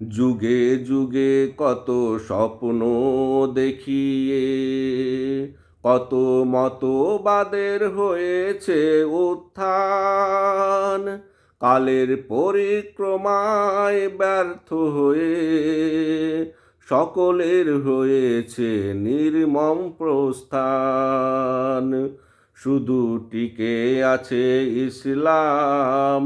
যুগে যুগে কত স্বপ্ন দেখিয়ে, কত মতবাদের হয়েছে উত্থান। কালের পরিক্রমায় ব্যর্থ হয়ে, সকলের হয়েছে নির্মম প্রস্থান। শুধু টিকে আছে ইসলাম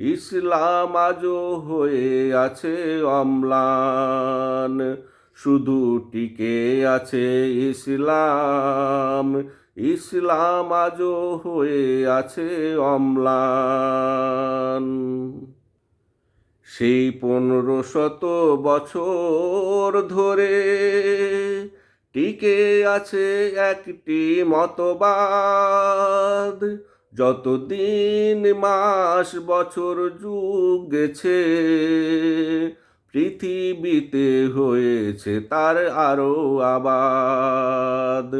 ইসলাম আজও হয়ে আছে অম্লান। শুধু টিকে আছে ইসলাম ইসলাম আজও হয়ে আছে অম্লান। সেই পনেরো শত বছর ধরে টিকে আছে একটি মতবাদ। যতদিন মাস বছর যুগ গেছে পৃথিবীতে হয়েছে তার আরও আবাদ।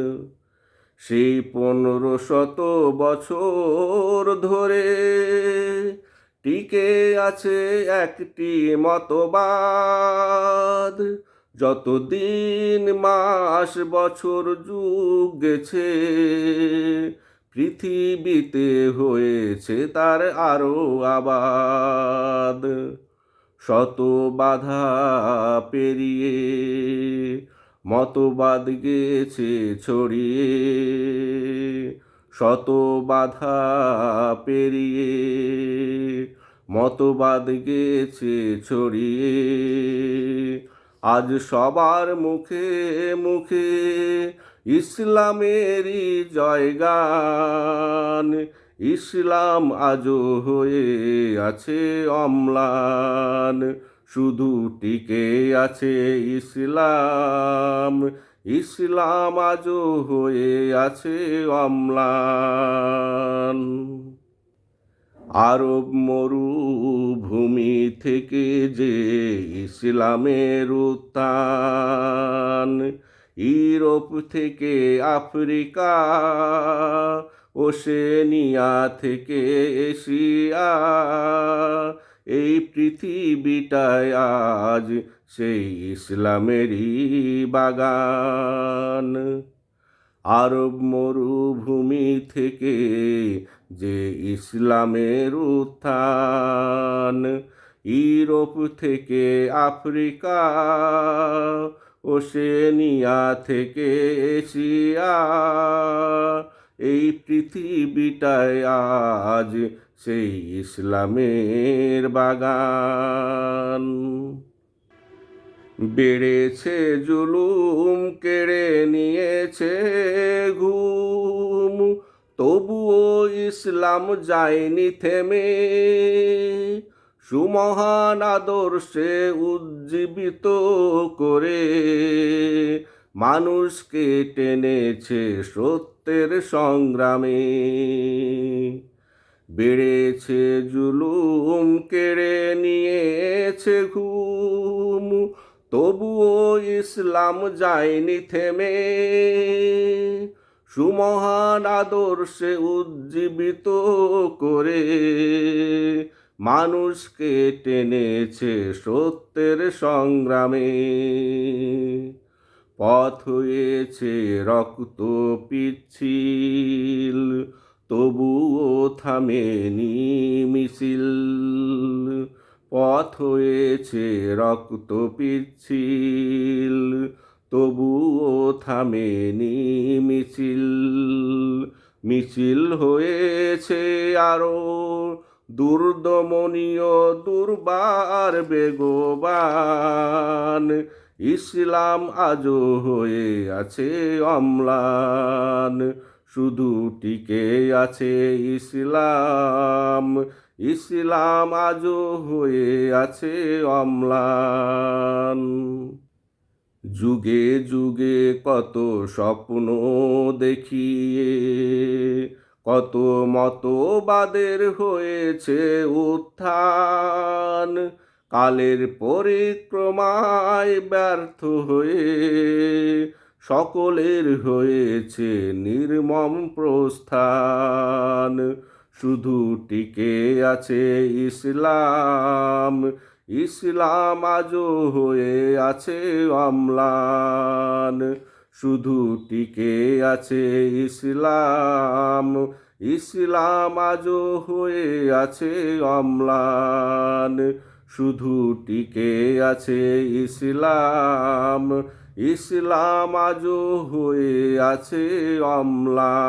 সেই পনেরো শত বছর ধরে টিকে আছে একটি মতবাদ। যতদিন মাস বছর যুগ গেছে পৃথিবীতে হয়েছে তার আরও আবাদ। শত বাধা পেরিয়ে মতবাদ গেছে ছড়িয়ে। শত বাধা পেরিয়ে মতবাদ গেছে ছড়িয়ে। আজ সবার মুখে মুখে ইসলামেরই জয়গান। ইসলাম আজও হয়ে আছে অম্লান। শুধু টিকে আছে ইসলাম। ইসলাম আজও হয়ে আছে অম্লান। আরব মরুভূমি থেকে যে ইসলামের উত্থান ইউরোপ থেকে আফ্রিকা, ওশেনিয়া থেকে এশিয়া, এই পৃথিবীটায় আজ সেই ইসলামেরই বাগান। আরব মরুভূমি থেকে যে ইসলামের উত্থান, ইউরোপ থেকে আফ্রিকা ওশেনিয়া থেকে এশিয়া এই পৃথিবীটায় আজ সেই ইসলামের বাগান। বেড়েছে জুলুম, কেড়ে নিয়েছে ঘুম। তবুও ইসলাম যায়নি থেমে। সুমহান আদর্শে উজ্জীবিত করে মানুষকে টেনেছে সত্যের সংগ্রামে। বেড়েছে জুলুম, কেড়ে নিয়েছে ঘুম, তবুও ইসলাম যায়নি থেমে। সুমহান আদর্শে উজ্জীবিত করে মানুষকে টেনেছে সত্যের সংগ্রামে। পথ হয়েছে রক্ত পিচ্ছিল, তবুও থামেনি মিছিল। পথ হয়েছে রক্ত পিচ্ছিল, তবুও থামেনি মিছিল। মিছিল হয়েছে আরও দুর্দমনীয়, দুর্বার বেগবান। ইসলাম আজও হয়ে আছে অম্লান। শুধু টিকে আছে ইসলাম ইসলাম আজও হয়ে আছে অম্লান। যুগে যুগে কত স্বপ্ন দেখিয়ে কত মতবাদের হয়েছে উত্থান। কালের পরিক্রমায় ব্যর্থ হয়ে সকলের হয়েছে নির্মম প্রস্থান। শুধু টিকে আছে ইসলাম ইসলাম আজও হয়ে আছে অম্লান। শুধু টিকে আছে ইসলাম ইসলাম আজও হয়ে আছে অম্লান। শুধু টিকে আছে ইসলাম ইসলাম আজও হয়ে আছে অম্লান।